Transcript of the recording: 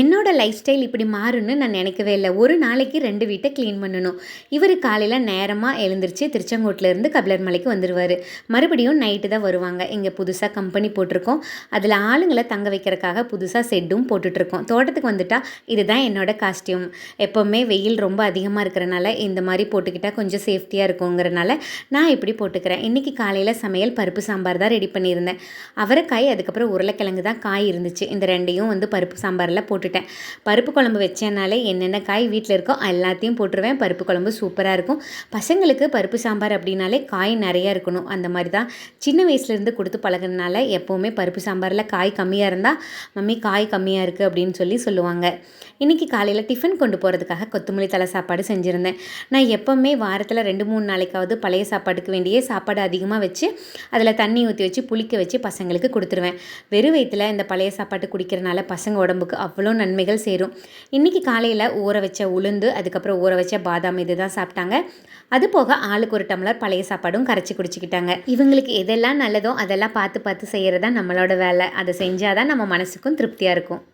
என்னோட life style இப்படி மாறும்னு நான் நினைக்கவே இல்லை. ஒரு நாளைக்கு ரெண்டு வீட்டை க்ளீன் பண்ணணும். இவர் காலையில் நேரமாக எழுந்திரிச்சு திருச்செங்கோட்டிலேருந்து கபிலர் மலைக்கு வந்துடுவார் மறுபடியும் நைட்டு தான் வருவாங்க. இங்கே புதுசாக கம்பெனி போட்டிருக்கோம். அதில் ஆளுங்களை தங்க வைக்கிறதுக்காக புதுசாக செட்டும் போட்டுட்ருக்கோம் தோட்டத்துக்கு வந்துட்டால் இதுதான் என்னோட காஸ்டியூம் எப்போவுமே வெயில் ரொம்ப அதிகமாக இருக்கிறனால இந்த மாதிரி போட்டுக்கிட்டால் கொஞ்சம் சேஃப்டியாக இருக்குங்கிறனால நான் இப்படி போட்டுக்கிறேன். இன்றைக்கி காலையில் சமையல் பருப்பு சாம்பார் தான் ரெடி பண்ணியிருந்தேன். அவரைக்காய் அதுக்கப்புறம் உருளைக்கிழங்கு தான் காய் இருந்துச்சு. இந்த ரெண்டையும் வந்து பருப்பு சாம்பாரில் போட்டு போட்டுட்டேன். பருப்பு குழம்பு வச்சேனாலே என்னென்ன காய் வீட்டில் இருக்கோ எல்லாத்தையும் போட்டுருவேன். பருப்பு குழம்பு சூப்பராக இருக்கும். பசங்களுக்கு பருப்பு சாம்பார் அப்படின்னாலே காய் நிறையா இருக்கணும். அந்த மாதிரி தான் சின்ன வயசுலேருந்து கொடுத்து பழகினால எப்போவுமே பருப்பு சாம்பாரில் காய் கம்மியாக இருந்தால் மம்மி காய் கம்மியாக இருக்குது அப்படின்னு சொல்லி சொல்லுவாங்க. இன்றைக்கி காலையில் டிஃபன் கொண்டு போகிறதுக்காக கொத்தமல்லி தலை சாப்பாடு செஞ்சுருந்தேன். நான் எப்போவுமே வாரத்தில் ரெண்டு மூணு நாளைக்காவது பழைய சாப்பாட்டுக்கு வேண்டிய சாப்பாடு அதிகமாக வச்சு அதில் தண்ணி ஊற்றி வச்சு புளிக்க வச்சு பசங்களுக்கு கொடுத்துருவேன். வெறும் வயிற்றில் இந்த பழைய சாப்பாட்டு குடிக்கிறனால பசங்க உடம்புக்கு அவ்வளோ நன்மைகள் சேரும். இன்றைக்கி காலையில் ஊற வச்ச உளுந்து அதுக்கப்புறம் ஊற வச்ச பாதாம் இது தான் சாப்பிட்டாங்க. அது போக ஆளுக்கு ஒரு டம்ளர் பழைய சாப்பாடும் கரைச்சி குடிச்சிக்கிட்டாங்க. இவங்களுக்கு எதெல்லாம் நல்லதோ அதெல்லாம் பார்த்து பார்த்து செய்கிறது தான் நம்மளோட வேலை. அதை செஞ்சால் தான் நம்ம மனசுக்கும் திருப்தியாக இருக்கும்.